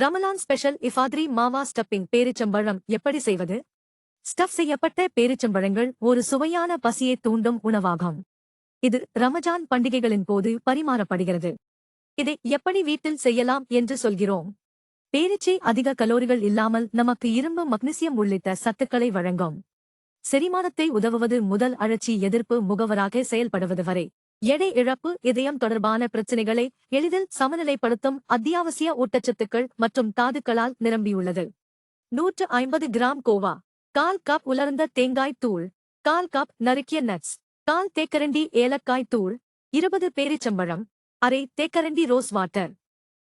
Ramadan special இஃபாத்ரி மாவா stuffing பேரிச்சம்பழம் எப்படி செய்வது? ஸ்டஃப் செய்யப்பட்ட பேரிச்சம்பழங்கள் ஒரு சுவையான பசியை தூண்டும் உணவாகும். இது ரமஜான் பண்டிகைகளின் போது பரிமாறப்படுகிறது. இதை எப்படி வீட்டில் செய்யலாம் என்று சொல்கிறோம். பேரிச்சை அதிக கலோரிகள் இல்லாமல் நமக்கு இரும்பு மக்னீசியம் உள்ளிட்ட சத்துக்களை வழங்கும். செரிமானத்தை உதவுவது முதல் அழற்சி எதிர்ப்பு முகவராக செயல்படுவது வரை. எடை இழப்பு இதயம் தொடர்பான பிரச்சினைகளை எளிதில் சமநிலைப்படுத்தும் அத்தியாவசிய ஊட்டச்சத்துக்கள் மற்றும் தாதுக்களால் நிரம்பியுள்ளது. நூற்று ஐம்பது கிராம் கோவா கால் கப் உலர்ந்த தேங்காய் தூள் கால் கப் நறுக்கிய நட்ஸ் கால் தேக்கரண்டி ஏலக்காய் தூள் இருபது பேரிச்சம்பழம் அரை தேக்கரண்டி ரோஸ் வாட்டர்.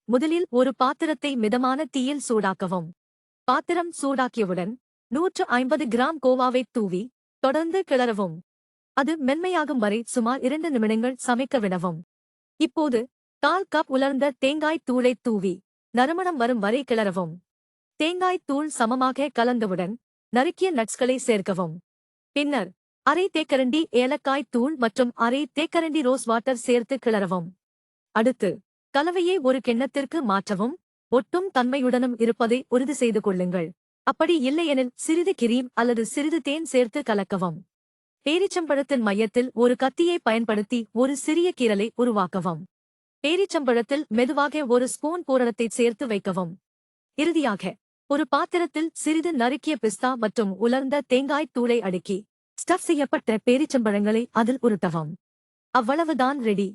முதலில் ஒரு பாத்திரத்தை மிதமான தீயில் சூடாக்கவும். பாத்திரம் சூடாக்கியவுடன் நூற்று ஐம்பது கிராம் கோவாவை தூவி தொடர்ந்து கிளறவும். அது மென்மையாகும் வரை சுமார் இரண்டு நிமிடங்கள் சமைக்க விடவும் இப்போது கால் கப் உலர்ந்த தேங்காய் தூளை தூவி நறுமணம் வரும் வரை கிளறவும். தேங்காய் தூள் சமமாக கலந்தவுடன் நறுக்கிய நட்ஸ்களை சேர்க்கவும். பின்னர் அரை தேக்கரண்டி ஏலக்காய் தூள் மற்றும் அரை தேக்கரண்டி ரோஸ் வாட்டர் சேர்த்து கிளறவும். அடுத்து கலவையை ஒரு கிண்ணத்திற்கு மாற்றவும் ஒட்டும் தன்மையுடனும் இருப்பதை உறுதி செய்து கொள்ளுங்கள். அப்படி இல்லையெனில் சிறிது கிரீம் அல்லது சிறிது தேன் சேர்த்து கலக்கவும். பேரிச்சம்பழத்தின் மையத்தில் ஒரு கத்தியை பயன்படுத்தி ஒரு சிறிய கீரலை உருவாக்கவும். பேரிச்சம்பழத்தில் மெதுவாக ஒரு ஸ்பூன் பூரணத்தை சேர்த்து வைக்கவும். இறுதியாக ஒரு பாத்திரத்தில் சிறிது நறுக்கிய பிஸ்தா மற்றும் உலர்ந்த தேங்காய் தூளை அடுக்கி ஸ்டஃப் செய்யப்பட்ட பேரிச்சம்பழங்களை அதில் உருட்டவும். அவ்வளவுதான் ரெடி.